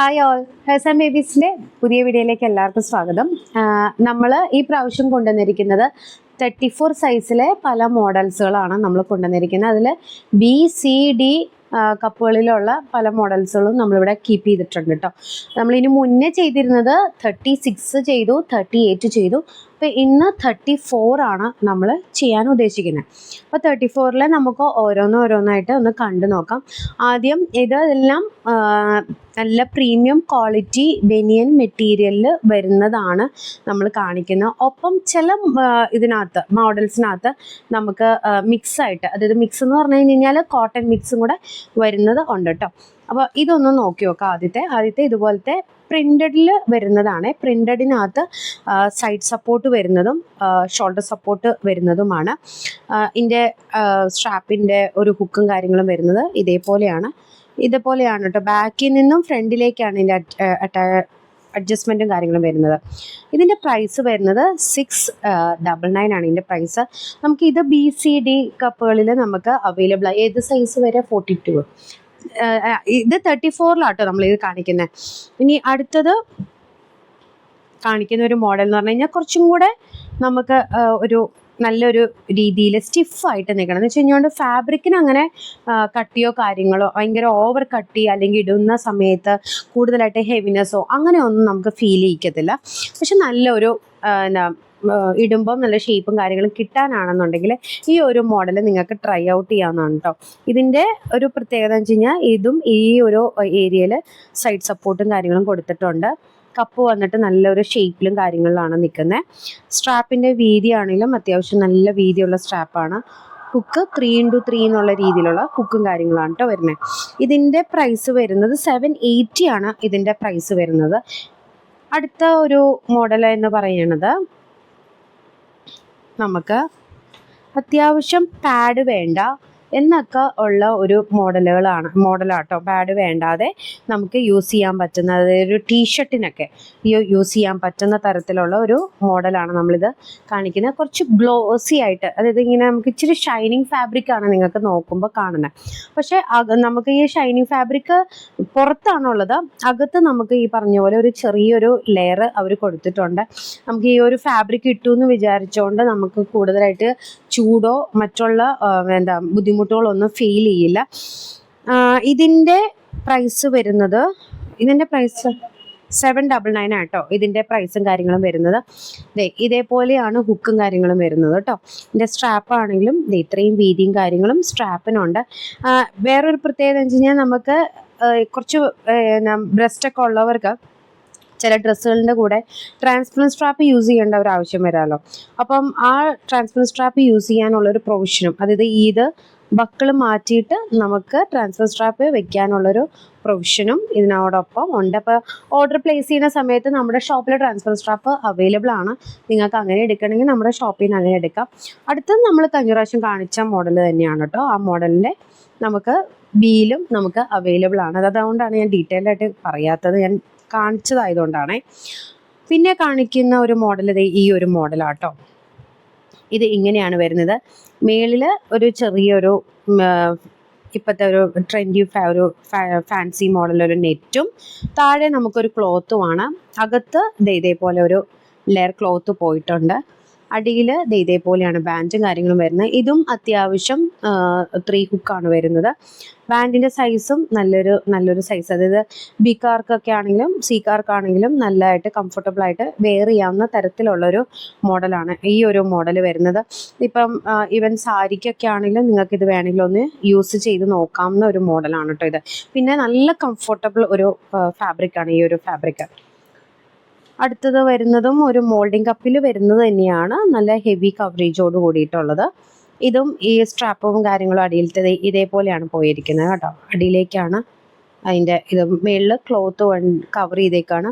Hi all hers and ബേബീസിന്റെ പുതിയ വീഡിയോയിലേക്ക് എല്ലാവർക്കും സ്വാഗതം. നമ്മൾ ഈ പ്രാവശ്യം കൊണ്ടുവന്നിരിക്കുന്നത് തേർട്ടി ഫോർ സൈസിലെ പല മോഡൽസുകളാണ് നമ്മൾ കൊണ്ടുവന്നിരിക്കുന്നത്. അതിൽ ബി സി ഡി കപ്പുകളിലുള്ള പല മോഡൽസുകളും നമ്മളിവിടെ കീപ്പ് ചെയ്തിട്ടുണ്ട് കേട്ടോ നമ്മളിനി മുന്നേ ചെയ്തിരുന്നത് തേർട്ടി സിക്സ് ചെയ്തു തേർട്ടി എയ്റ്റ് ചെയ്തു. അപ്പോൾ ഇന്ന് തേർട്ടി ആണ് നമ്മൾ ചെയ്യാൻ ഉദ്ദേശിക്കുന്നത് അപ്പോൾ തേർട്ടി ഫോറിൽ നമുക്ക് ഓരോന്നോരോന്നായിട്ട് ഒന്ന് കണ്ടു നോക്കാം. ആദ്യം ഇതെല്ലാം നല്ല പ്രീമിയം ക്വാളിറ്റി ബെനിയൻ മെറ്റീരിയലിൽ വരുന്നതാണ് നമ്മൾ കാണിക്കുന്നത് ഒപ്പം ചില ഇതിനകത്ത് മോഡൽസിനകത്ത് നമുക്ക് മിക്സ് ആയിട്ട് അതായത് മിക്സ് എന്ന് പറഞ്ഞു കഴിഞ്ഞാൽ കോട്ടൺ മിക്സും കൂടെ വരുന്നത് ഉണ്ട് കേട്ടോ അപ്പോൾ ഇതൊന്ന് നോക്കി നോക്കാം ആദ്യത്തെ. ആദ്യത്തെ ഇതുപോലത്തെ പ്രിന്റഡിൽ വരുന്നതാണ്. പ്രിന്റഡിനകത്ത് സൈഡ് സപ്പോർട്ട് വരുന്നതും ഷോൾഡർ സപ്പോർട്ട് വരുന്നതുമാണ്. ഇതിന്റെ സ്ട്രാപ്പിന്റെ ഒരു ഹുക്കും കാര്യങ്ങളും വരുന്നത് ഇതേപോലെയാണ്. ഇതേപോലെയാണ് കേട്ടോ ബാക്കിൽ നിന്നും ഫ്രണ്ടിലേക്കാണ് ഇതിന്റെ അറ്റാ അഡ്ജസ്റ്റ്മെന്റും കാര്യങ്ങളും വരുന്നത്. ഇതിന്റെ പ്രൈസ് വരുന്നത് സിക്സ് ഡബിൾ നയൻ ആണ് ഇതിന്റെ പ്രൈസ് നമുക്ക് ഇത് ബി സി ഡി കപ്പുകളിൽ നമുക്ക് അവൈലബിൾ ആണ് ഏത് സൈസ് വരെ ഫോർട്ടി ടു ഇത് തേർട്ടി ഫോറിലാട്ടോ നമ്മൾ ഇത് കാണിക്കുന്നത് ഇനി അടുത്തത് കാണിക്കുന്ന ഒരു മോഡൽ എന്ന് പറഞ്ഞു കഴിഞ്ഞാൽ കുറച്ചും കൂടെ നമുക്ക് ഒരു നല്ലൊരു രീതിയിൽ സ്റ്റിഫായിട്ട് നിൽക്കണം എന്ന് വെച്ച് കഴിഞ്ഞുകൊണ്ട് ഫാബ്രിക്കിന് അങ്ങനെ കട്ടിയോ കാര്യങ്ങളോ ഭയങ്കര ഓവർ കട്ടി അല്ലെങ്കിൽ ഇടുന്ന സമയത്ത് കൂടുതലായിട്ട് ഹെവിനെസ്സോ അങ്ങനെയൊന്നും നമുക്ക് ഫീൽ ചെയ്യിക്കത്തില്ല. പക്ഷെ നല്ലൊരു എന്താ ഇടുമ്പം നല്ല ഷേപ്പും കാര്യങ്ങളും കിട്ടാനാണെന്നുണ്ടെങ്കിൽ ഈ ഒരു മോഡൽ നിങ്ങൾക്ക് ട്രൈ ഔട്ട് ചെയ്യാവുന്നതാണ് കേട്ടോ ഇതിന്റെ ഒരു പ്രത്യേകത എന്ന് വെച്ച് കഴിഞ്ഞാൽ ഇതും ഈ ഒരു ഏരിയയിൽ സൈഡ് സപ്പോർട്ടും കാര്യങ്ങളും കൊടുത്തിട്ടുണ്ട്. കപ്പ് വന്നിട്ട് നല്ലൊരു ഷേപ്പിലും കാര്യങ്ങളിലാണ് നിൽക്കുന്നത് സ്ട്രാപ്പിന്റെ വീതിയാണെങ്കിലും അത്യാവശ്യം നല്ല വീതിയുള്ള സ്ട്രാപ്പാണ് കുക്ക് ത്രീ ഇന്റു ത്രീ എന്നുള്ള രീതിയിലുള്ള കുക്കും കാര്യങ്ങളാണ് കേട്ടോ വരുന്നത് ഇതിന്റെ പ്രൈസ് വരുന്നത് സെവൻ എയ്റ്റി ആണ് ഇതിന്റെ പ്രൈസ് വരുന്നത്. അടുത്ത ഒരു മോഡൽ എന്ന് പറയുന്നത് നമുക്ക് അത്യാവശ്യം പാഡ് വേണ്ട. എന്നൊക്കെ ഉള്ള ഒരു മോഡലുകളാണ് മോഡലാട്ടോ. പാഡ് വേണ്ടാതെ നമുക്ക് യൂസ് ചെയ്യാൻ പറ്റുന്ന അതായത് ഒരു ടീഷർട്ടിനൊക്കെ യൂസ് ചെയ്യാൻ പറ്റുന്ന തരത്തിലുള്ള ഒരു മോഡലാണ് നമ്മളിത് കാണിക്കുന്നത്. കുറച്ച് ഗ്ലോസി ആയിട്ട് അതായത് ഇങ്ങനെ നമുക്ക് ഇച്ചിരി ഷൈനിങ് ഫാബ്രിക് ആണ് നിങ്ങൾക്ക് നോക്കുമ്പോൾ കാണുന്നത്. പക്ഷേ നമുക്ക് ഈ ഷൈനിങ് ഫാബ്രിക് പുറത്താണുള്ളത്. അകത്ത് നമുക്ക് ഈ പറഞ്ഞ പോലെ ഒരു ചെറിയൊരു ലെയർ അവർ കൊടുത്തിട്ടുണ്ട്. നമുക്ക് ഈ ഒരു ഫാബ്രിക് കിട്ടുമെന്ന് വിചാരിച്ചുകൊണ്ട് നമുക്ക് കൂടുതലായിട്ട് ചൂടോ മറ്റുള്ള എന്താ ബുദ്ധിമുട്ടുകളൊന്നും ഫീൽ ചെയ്യില്ല. ഇതിന്റെ പ്രൈസ് വരുന്നത് ഇതിന്റെ പ്രൈസ് സെവൻ ഡബിൾ നയൻ ആട്ടോ ഇതിന്റെ പ്രൈസും കാര്യങ്ങളും വരുന്നത്. ദേ ഇതേപോലെയാണ് ഹുക്കും കാര്യങ്ങളും വരുന്നത് കേട്ടോ ഇതിന്റെ സ്ട്രാപ്പ് ആണെങ്കിലും ഇത്രയും വീതിയും കാര്യങ്ങളും സ്ട്രാപ്പിനുണ്ട് വേറൊരു പ്രത്യേകത എന്ന് വെച്ച് കഴിഞ്ഞാൽ നമുക്ക് കുറച്ച് ബ്രസ്റ്റൊക്കെ ഉള്ളവർക്ക് ചില ഡ്രസ്സുകളുടെ കൂടെ ട്രാൻസ്പെറൻസ് സ്ട്രാപ്പ് യൂസ് ചെയ്യേണ്ട ഒരു ആവശ്യം വരാമല്ലോ അപ്പം ആ ട്രാൻസ്പെറൻസ് സ്ട്രാപ്പ് യൂസ് ചെയ്യാനുള്ള ഒരു പ്രൊവിഷനും അതായത് ഇത് ബക്കിൾ മാറ്റിയിട്ട് നമുക്ക് ട്രാൻസ്ഫർ സ്ട്രാപ്പ് വെക്കാനുള്ളൊരു പ്രൊവിഷനും ഇതിനോടൊപ്പം ഉണ്ട്. അപ്പോൾ ഓർഡർ പ്ലേസ് ചെയ്യുന്ന സമയത്ത് നമ്മുടെ ഷോപ്പിൽ ട്രാൻസ്ഫർ സ്ട്രാപ്പ് അവൈലബിൾ ആണ്. നിങ്ങൾക്ക് അങ്ങനെ എടുക്കണമെങ്കിൽ നമ്മുടെ ഷോപ്പിൽ നിന്ന് അങ്ങനെ എടുക്കാം. അടുത്തത് നമ്മൾ കഴിഞ്ഞ പ്രാവശ്യം കാണിച്ച മോഡൽ തന്നെയാണ് കേട്ടോ ആ മോഡലിന്റെ നമുക്ക് ബിയിലും നമുക്ക് അവൈലബിൾ ആണ്. അത് അതുകൊണ്ടാണ് ഞാൻ ഡീറ്റെയിൽ ആയിട്ട് പറയാത്തത്. ഞാൻ കാണിച്ചതായതുകൊണ്ടാണ്. പിന്നെ കാണിക്കുന്ന ഒരു മോഡൽ ഇത് ഈ ഒരു മോഡലാട്ടോ ഇത് ഇങ്ങനെയാണ് വരുന്നത്. മേളിൽ ഒരു ചെറിയൊരു ഇപ്പോഴത്തെ ഒരു ട്രെൻഡി ഒരു ഫാൻസി മോഡലൊരു നെറ്റും താഴെ നമുക്കൊരു ക്ലോത്തുമാണ് അകത്ത് ഇതേപോലെ ഒരു ലെയർ ക്ലോത്ത് പോയിട്ടുണ്ട്. അടിയിൽ ഇതേപോലെയാണ് ബാൻഡും കാര്യങ്ങളും വരുന്നത്. ഇതും അത്യാവശ്യം ത്രീ ഹുക്കാണ് വരുന്നത്. ബാൻഡിന്റെ സൈസും നല്ലൊരു നല്ലൊരു സൈസ് അതായത് ബി കാർക്കൊക്കെ ആണെങ്കിലും സി കാർക്കാണെങ്കിലും നല്ലതായിട്ട് കംഫർട്ടബിൾ ആയിട്ട് വെയർ ചെയ്യാവുന്ന തരത്തിലുള്ളൊരു മോഡലാണ് ഈ ഒരു മോഡൽ വരുന്നത്. ഇപ്പം ഈവൻ സാരിക്കൊക്കെ ആണെങ്കിലും നിങ്ങൾക്ക് ഇത് വേണമെങ്കിൽ ഒന്ന് യൂസ് ചെയ്ത് നോക്കാവുന്ന ഒരു മോഡലാണ് കേട്ടോ ഇത്. പിന്നെ നല്ല കംഫർട്ടബിൾ ഒരു ഫാബ്രിക്കാണ് ഈ ഒരു ഫാബ്രിക് അടുത്തത് വരുന്നതും ഒരു മോൾഡിംഗ് കപ്പിൽ വരുന്നത് തന്നെയാണ്. നല്ല ഹെവി കവറേജോട് കൂടിയിട്ടുള്ളത്. ഇതും ഈ സ്ട്രാപ്പും കാര്യങ്ങളും അടിയിലത്തെ ഇതേപോലെയാണ് പോയിരിക്കുന്നത് കേട്ടോ. അടിയിലേക്കാണ് അതിന്റെ ഇത് മുകളിൽ ക്ലോത്ത് കവർ ചെയ്തേക്കാണ്.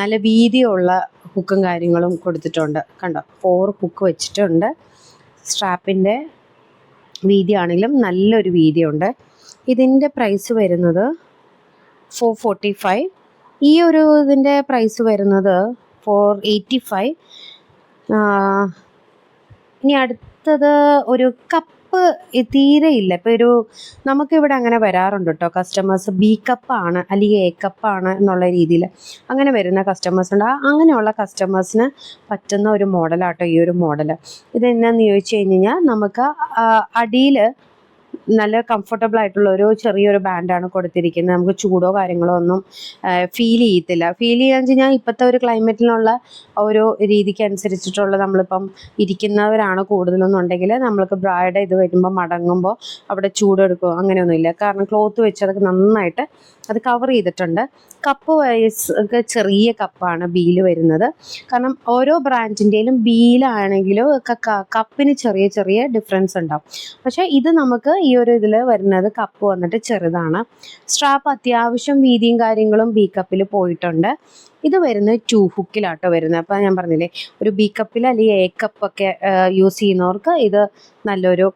നല്ല വീതിയുള്ള ഹുക്കും കാര്യങ്ങളും കൊടുത്തിട്ടുണ്ട്. കണ്ടോ? ഫോർ ഹുക്ക് വെച്ചിട്ടുണ്ട്. സ്ട്രാപ്പിന്റെ വീതിയാണെങ്കിലും നല്ലൊരു വീതിയുണ്ട്. ഇതിന്റെ പ്രൈസ് വരുന്നത് ഫോർ ഫോർട്ടി ഫൈവ് ഈ ഒരു ഇതിന്റെ പ്രൈസ് വരുന്നത് ഫോർ എയ്റ്റി ഫൈവ് ഇനി അടുത്തത് ഒരു കപ്പ് തീരെ ഇല്ല. ഇപ്പം ഒരു നമുക്കിവിടെ അങ്ങനെ വരാറുണ്ട് കേട്ടോ കസ്റ്റമേഴ്സ് ബി കപ്പാണ് അല്ലെങ്കിൽ എ കപ്പാണ് എന്നുള്ള രീതിയിൽ അങ്ങനെ വരുന്ന കസ്റ്റമേഴ്സ് ഉണ്ട്. അങ്ങനെയുള്ള കസ്റ്റമേഴ്സിന് പറ്റുന്ന ഒരു മോഡലാട്ടോ ഈ ഒരു മോഡൽ ഇത് എന്നാന്ന് ചോദിച്ചു കഴിഞ്ഞ് കഴിഞ്ഞാൽ നമുക്ക് അടിയിൽ നല്ല കംഫർട്ടബിൾ ആയിട്ടുള്ള ഒരു ചെറിയൊരു ബാൻഡാണ് കൊടുത്തിരിക്കുന്നത്. നമുക്ക് ചൂടോ കാര്യങ്ങളോ ഒന്നും ഫീൽ ചെയ്യത്തില്ല. ഫീൽ ചെയ്യാന്ന് വെച്ച് കഴിഞ്ഞാൽ ഇപ്പോഴത്തെ ഒരു ക്ലൈമറ്റിനുള്ള ഓരോ രീതിക്ക് അനുസരിച്ചിട്ടുള്ള നമ്മളിപ്പം ഇരിക്കുന്നവരാണ് കൂടുതലെന്നുണ്ടെങ്കിൽ നമ്മൾക്ക് ബ്രായുടെ ഇത് വരുമ്പോൾ മടങ്ങുമ്പോൾ അവിടെ ചൂടെടുക്കുക അങ്ങനെയൊന്നുമില്ല. കാരണം ക്ലോത്ത് വെച്ച് അതൊക്കെ നന്നായിട്ട് അത് കവർ ചെയ്തിട്ടുണ്ട്. കപ്പ് വൈസ് ഒക്കെ ചെറിയ കപ്പാണ് ബീൽ വരുന്നത്. കാരണം ഓരോ ബ്രാൻഡിന്റെയിലും ബീലാണെങ്കിലും ഒക്കെ കപ്പിന് ചെറിയ ചെറിയ ഡിഫറൻസ് ഉണ്ടാവും. പക്ഷേ ഇത് നമുക്ക് ഈ ഒരു ഇതിൽ വരുന്നത് കപ്പ് വന്നിട്ട് ചെറുതാണ്. സ്ട്രാപ്പ് അത്യാവശ്യം വീതിയും കാര്യങ്ങളും ബി കപ്പിൽ പോയിട്ടുണ്ട്. ഇത് വരുന്നത് ടു ഹുക്കിലാട്ടോ വരുന്നത്. അപ്പോൾ ഞാൻ പറഞ്ഞില്ലേ ഒരു ബി കപ്പിൽ അല്ലെങ്കിൽ എ കപ്പൊക്കെ യൂസ് ചെയ്യുന്നവർക്ക് ഇത് നല്ലൊരു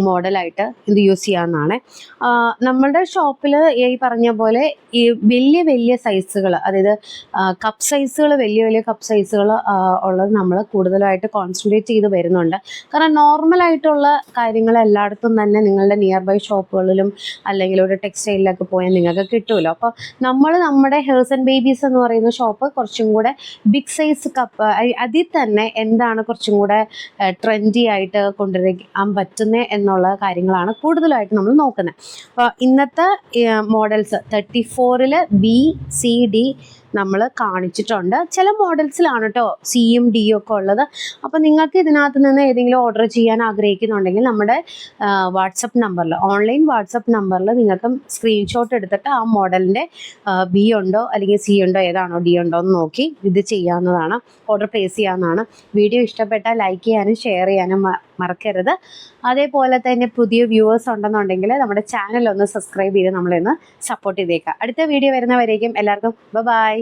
മോഡലായിട്ട് ഇത് യൂസ് ചെയ്യാവുന്നതാണ്. നമ്മളുടെ ഷോപ്പിൽ ഈ പറഞ്ഞ പോലെ ഈ വലിയ വലിയ സൈസുകൾ അതായത് കപ്പ് സൈസുകൾ വലിയ വലിയ കപ്പ് സൈസുകൾ ഉള്ളത് നമ്മൾ കൂടുതലായിട്ട് കോൺസെൻട്രേറ്റ് ചെയ്ത് വരുന്നുണ്ട്. കാരണം നോർമലായിട്ടുള്ള കാര്യങ്ങൾ എല്ലായിടത്തും തന്നെ നിങ്ങളുടെ നിയർ ബൈ ഷോപ്പുകളിലും അല്ലെങ്കിൽ ഒരു ടെക്സ്റ്റൈലിലൊക്കെ പോയാൽ നിങ്ങൾക്ക് കിട്ടുമല്ലോ അപ്പോൾ നമ്മൾ നമ്മുടെ ഹേഴ്സ് ആൻഡ് ബേബീസ് എന്ന് പറയുന്ന ഷോപ്പ് കുറച്ചും കൂടെ ബിഗ് സൈസ് കപ്പ് അതിൽ തന്നെ എന്താണ് കുറച്ചും കൂടെ ട്രെൻഡി ആയിട്ട് കൊണ്ടുവരാൻ പറ്റുന്നത് എന്നുള്ള കാര്യങ്ങളാണ് കൂടുതലായിട്ട് നമ്മൾ നോക്കുന്നത്. അപ്പോൾ ഇന്നത്തെ മോഡൽസ് തേർട്ടി ഫോറിൽ ബി സി ഡി നമ്മൾ കാണിച്ചിട്ടുണ്ട്. ചില മോഡൽസിലാണ് കേട്ടോ സിയും ഡിയും ഒക്കെ ഉള്ളത്. അപ്പോൾ നിങ്ങൾക്ക് ഇതിനകത്ത് നിന്ന് ഏതെങ്കിലും ഓർഡർ ചെയ്യാൻ ആഗ്രഹിക്കുന്നുണ്ടെങ്കിൽ നമ്മുടെ വാട്സപ്പ് നമ്പറിൽ ഓൺലൈൻ വാട്സപ്പ് നമ്പറിൽ നിങ്ങൾക്ക് സ്ക്രീൻഷോട്ട് എടുത്തിട്ട് ആ മോഡലിന്റെ ബി ഉണ്ടോ അല്ലെങ്കിൽ സി ഉണ്ടോ ഏതാണോ ഡി ഉണ്ടോ എന്ന് നോക്കി ഇത് ചെയ്യാവുന്നതാണ്. ഓർഡർ പ്ലേസ് ചെയ്യാവുന്നതാണ്. വീഡിയോ ഇഷ്ടപ്പെട്ടാൽ ലൈക്ക് ചെയ്യാനും ഷെയർ ചെയ്യാനും മറക്കരുത്. അതേപോലെ തന്നെ പുതിയ വ്യൂവേഴ്സ് ഉണ്ടെന്നുണ്ടെങ്കിൽ നമ്മുടെ ചാനൽ ഒന്ന് സബ്സ്ക്രൈബ് ചെയ്ത് നമ്മളിന്ന് സപ്പോർട്ട് ചെയ്തേക്കാം. അടുത്ത വീഡിയോ വരുന്നവരേക്കും എല്ലാവർക്കും ബൈ